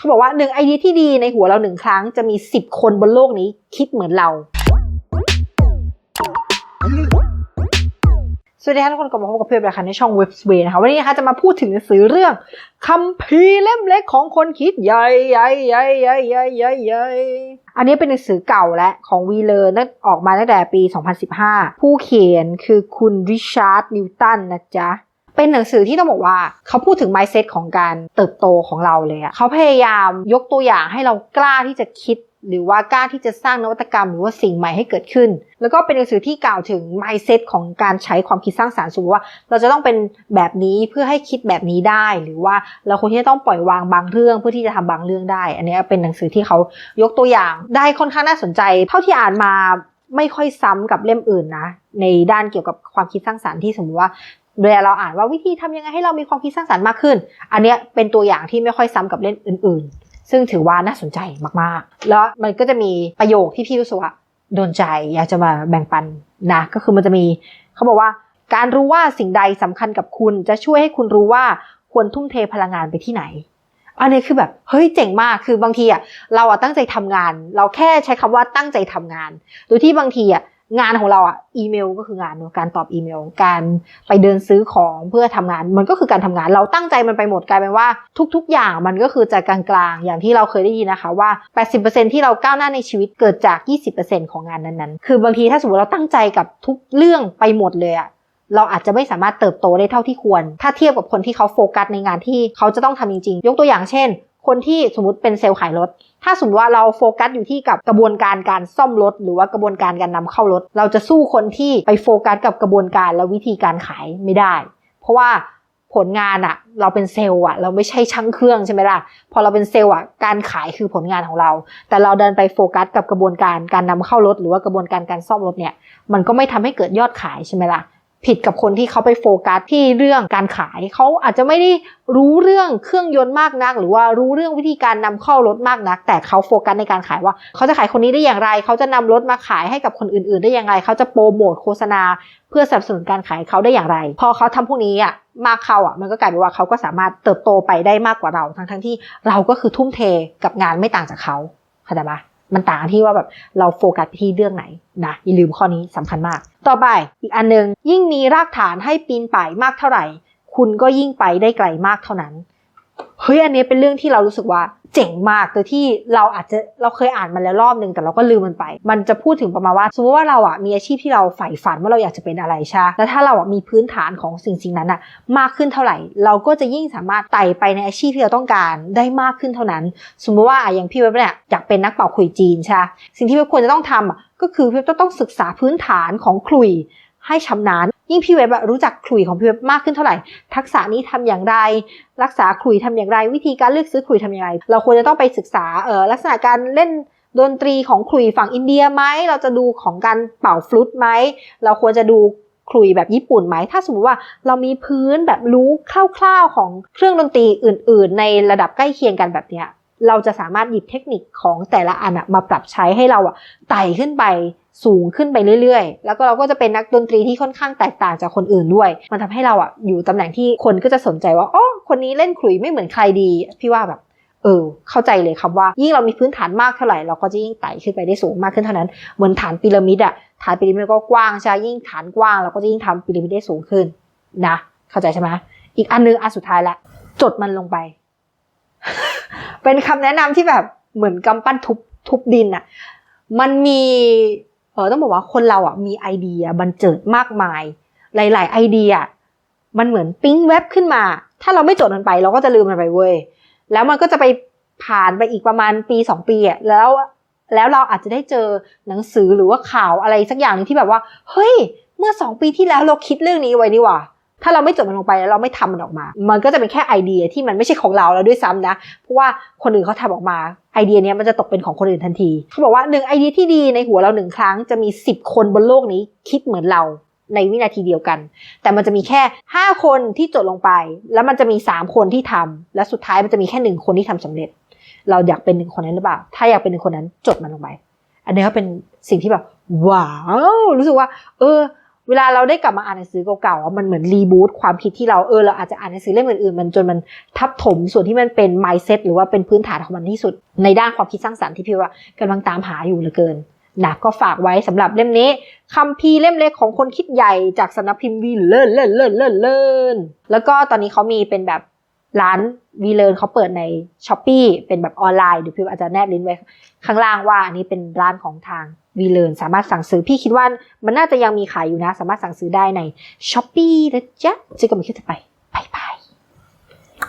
เขาบอกว่าหนึ่งไอเดียที่ดีในหัวเราหนึ่งครั้งจะมี 10 คนบนโลกนี้คิดเหมือนเรา สวัสดีค่ะทุกคนกลับมาพบกับเพื่อนนะคะในช่องเว็บสเวนะคะ วันนี้นะคะจะมาพูดถึงหนังสือเรื่องคัมภีร์เล่มเล็กของคนคิดใหญ่ใหญ่ใหญ่ใหญ่ใหญ่ใหญ่ใหญ่อันนี้เป็นหนังสือเก่าและของวีเลอร์นั่นออกมาตั้งแต่ปี 2015 ผู้เขียนคือคุณริชาร์ดนิวตันนะจ๊ะ เป็นหนังสือที่ต้องบอกว่าเขาพูดถึง mindset ของการเติบโตของเราเลยอะเขาพยายามยกตัวอย่างให้เรากล้าที่จะคิด หรือว่ากล้าที่จะสร้างนวัตกรรม หรือว่าสิ่งใหม่ให้เกิดขึ้น แล้วก็เป็นหนังสือที่กล่าวถึง mindset ของการใช้ความคิดสร้างสารรค์สมมติว่า เราจะต้องเป็นแบบนี้เพื่อให้คิดแบบนี้ได้ หรือว่าเราควรที่จะต้องปล่อยวางบางเรื่องเพื่อที่จะทำบางเรื่องได้ อันนี้เป็นหนังสือที่เขายกตัวอย่างได้ค่อนข้างน่าสนใจ เท่าที่อ่านมาไม่ค่อยซ้ำกับเล่มอื่นนะในด้านเกี่ยวกับความคิดสร้างสารรค์ที่สมมติว่า เวลาเราอ่านว่าวิธีทำยังไงให้เรามีความคิดสร้างสรรค์มากขึ้น อันเนี้ยเป็นตัวอย่างที่ไม่ค่อยซ้ำกับเล่มอื่น ๆ ซึ่งถือว่าน่าสนใจมากๆ แล้วมันก็จะมีประโยคที่พี่รู้สึกว่าโดนใจอยากจะมาแบ่งปันนะก็คือมันจะมีเขาบอกว่าการรู้ว่าสิ่งใดสำคัญกับคุณจะช่วยให้คุณรู้ว่าควรทุ่มเทพลังงานไปที่ไหน อันนี้คือแบบเฮ้ยเจ๋งมากคือบางทีอะเราอะตั้งใจทำงาน เราแค่ใช้คำว่าตั้งใจทำงาน โดยที่บางทีอะ งานของเราอะอีเมลก็คืองานเนอะการตอบอีเมล การไปเดินซื้อของเพื่อทำงาน มันก็คือการทำงานเราตั้งใจมันไปหมดกลายเป็นว่า ทุก ๆ อย่างมันก็คือจะกลางๆ อย่างที่เราเคยได้ยินนะคะว่า 80%ที่เราก้าวหน้าในชีวิตเกิดจาก 20%ของงานนั้นๆ คือบางทีถ้าสมมติเราตั้งใจกับทุกเรื่องไปหมดเลยอะเราอาจจะไม่สามารถเติบโตได้เท่าที่ควร ถ้าเทียบกับคนที่เขาโฟกัสในงานที่เขาจะต้องทำจริงๆ ยกตัวอย่างเช่น คนที่สมมติเป็นเซลล์ขายรถ ถ้าสมมติว่าเราโฟกัสอยู่ที่กับกระบวนการการซ่อมรถ หรือว่ากระบวนการการนำเข้ารถ เราจะสู้คนที่ไปโฟกัสกับกระบวนการและวิธีการขายไม่ได้ เพราะว่าผลงานอะเราเป็นเซลล์อะเราไม่ใช่ช่างเครื่องใช่ไหมล่ะพอเราเป็นเซลล์อะการขายคือผลงานของเรา แต่เราเดินไปโฟกัสกับกระบวนการการนำเข้ารถ หรือว่ากระบวนการการซ่อมรถเนี่ยมันก็ไม่ทำให้เกิดยอดขายใช่ไหมล่ะ ผิดกับคนที่เขาไปโฟกัสที่เรื่องการขายเขาอาจจะไม่ได้รู้เรื่องเครื่องยนต์มากนัก หรือว่ารู้เรื่องวิธีการนำเข้ารถมากนัก แต่เขาโฟกัสในการขายว่า เขาจะขายคนนี้ได้อย่างไร เขาจะนำรถมาขายให้กับคนอื่น ๆ ได้อย่างไร เขาจะโปรโมทโฆษณา เพื่อสนับสนุนการขายเขาได้อย่างไร พอเขาทำพวกนี้อะมากเข้าอะมันก็กลายเป็นว่าเขาก็สามารถเติบโตไปได้มากกว่าเรา ทั้งๆที่เราก็คือทุ่มเทกับงานไม่ต่างจากเขาเข้าใจปะมั มันต่างที่ว่าแบบเราโฟกัสที่เรื่องไหนนะอย่าลืมข้อนี้สำคัญมาก ต่อไปอีกอันหนึงยิ่งมีรากฐานให้ปีนป่ายมากเท่าไหร่ คุณก็ยิ่งไปได้ไกลมากเท่านั้น เฮ้ยอันนี้เป็นเรื่องที่เรารู้สึกว่าเจ๋งมากโดยที่เราอาจจะเราเคยอ่านมันแล้วรอบนึงแต่เราก็ลืมมันไป มันจะพูดถึงประมาณว่าสมมติว่าเราอะมีอาชีพที่เราใฝ่ฝันว่าเราอยากจะเป็นอะไรใช่แล้วถ้าเราอะมีพื้นฐานของสิ่งสิ่งนั้นอะมากขึ้นเท่าไหร่ เราก็จะยิ่งสามารถไต่ไปในอาชีพที่เราต้องการได้มากขึ้นเท่านั้น สมมติว่าอย่างพี่เว็บเนี่ยอยากเป็นนักเป่าขลุยจีนใช่สิ่งที่เว็บควรจะต้องทำอะก็คือเว็บจะต้องศึกษาพื้นฐานของขลุย ให้ชำนาญ ยิ่งพี่เว็บรู้จักขลุ่ยของพี่เว็บมากขึ้นเท่าไหร่ ทักษะนี้ทำอย่างไร รักษาขลุ่ยทำอย่างไร วิธีการเลือกซื้อขลุ่ยทำอย่างไร เราควรจะต้องไปศึกษาเออลักษณะการเล่นดนตรีของขลุ่ยฝั่งอินเดียไหมเราจะดูของการเป่าฟลุตไหมเราควรจะดูขลุยแบบญี่ปุ่นไหม ถ้าสมมติว่าเรามีพื้นแบบรู้คร่าวๆของเครื่องดนตรีอื่น ๆ ในระดับใกล้เคียงกันแบบเนี้ย เราจะสามารถหยิบเทคนิคของแต่ละอันมาปรับใช้ให้เราอะไต่ขึ้นไปสูงขึ้นไปเรื่อยๆ แล้วก็เราก็จะเป็นนักดนตรีที่ค่อนข้างแตกต่างจากคนอื่นด้วย มันทำให้เราอะอยู่ตำแหน่งที่คนก็จะสนใจว่าอ๋อคนนี้เล่นขลุ่ยไม่เหมือนใครดี พี่ว่าแบบเออ เข้าใจเลยครับว่า ยิ่งเรามีพื้นฐานมากเท่าไหร่ เราก็จะยิ่งไต่ขึ้นไปได้สูงมากขึ้นเท่านั้น เหมือนฐานพีระมิดอะฐานพีระมิดก็กว้างใช่ยิ่งฐานกว้างเราก็จะยิ่งทำพีระมิดได้สูงขึ้นนะ เข้าใจใช่ไหมอีกอันนึงอันสุดท้ายละ จดมันลงไป เป็นคำแนะนำที่แบบเหมือนกำปั้นทุบทุบดินอะมันมี ต้องบอกว่าคนเราอะมีไอเดียบันเจิดมากมาย หลาย ๆ ไอเดีย มันเหมือนปิ้งเว็บขึ้นมา ถ้าเราไม่จดมันไปเราก็จะลืมมันไปเว้ยแล้วมันก็จะไปผ่านไปอีกประมาณปีสองปีอะแล้วแล้วเราอาจจะได้เจอหนังสือหรือว่าข่าวอะไรสักอย่างนึงที่แบบว่า เฮ้ย เมื่อสองปีที่แล้วเราคิดเรื่องนี้ไว้นี่หว่า ถ้าเราไม่จดมันลงไปแล้วเราไม่ทำมันออกมา มันก็จะเป็นแค่ไอเดียที่มันไม่ใช่ของเราแล้วด้วยซ้ำนะ เพราะว่าคนอื่นเขาทำออกมาไอเดียนี้มันจะตกเป็นของคนอื่นทันที เขาบอกว่าหนึ่งไอเดียที่ดีในหัวเราหนึ่งครั้งจะมี 10 คนบนโลกนี้คิดเหมือนเราในวินาทีเดียวกัน แต่มันจะมีแค่ 5 คนที่จดลงไป แล้วมันจะมี 3 คนที่ทำและสุดท้ายมันจะมีแค่หนึ่งคนที่ทำสำเร็จ เราอยากเป็นหนึ่งคนนั้นหรือเปล่า ถ้าอยากเป็นหนึ่งคนนั้นจดมันลงไป อันนี้ก็เป็นสิ่งที่แบบว้าว รู้สึกว่า เออ เวลาเราได้กลับมาอ่านหนังสือเก่าๆ มันเหมือนรีบูตความคิดที่เราเออเราอาจจะอ่านหนังสือเล่มอื่นๆมันจนมันทับถมส่วนที่มันเป็น mindset หรือว่าเป็นพื้นฐานของมันที่สุด ในด้านความคิดสร้างสรรค์ที่พี่ว่ากำลังตามหาอยู่เหลือเกินนะก็ฝากไว้สำหรับเล่มนี้คัมภีร์เล่มเล็กของคนคิดใหญ่จากสำนักพิมพ์วีเลินเลินเลินเลินเลินแล้วก็ตอนนี้เขามีเป็นแบบร้านวีเลินเขาเปิดในช้อปปีเป็นแบบออนไลน์เดี๋ยวพี่อาจจะแนบลิงก์ไว้ข้างล่างว่าอันนี้เป็นร้านของทาง วีเลนสามารถสั่งซื้อพี่คิดว่ามันน่าจะยังมีขายอยู่นะ สามารถสั่งซื้อได้ในช้อปปีนะจ๊ะเจอกันใหม่คลิปต่อไปบายบาย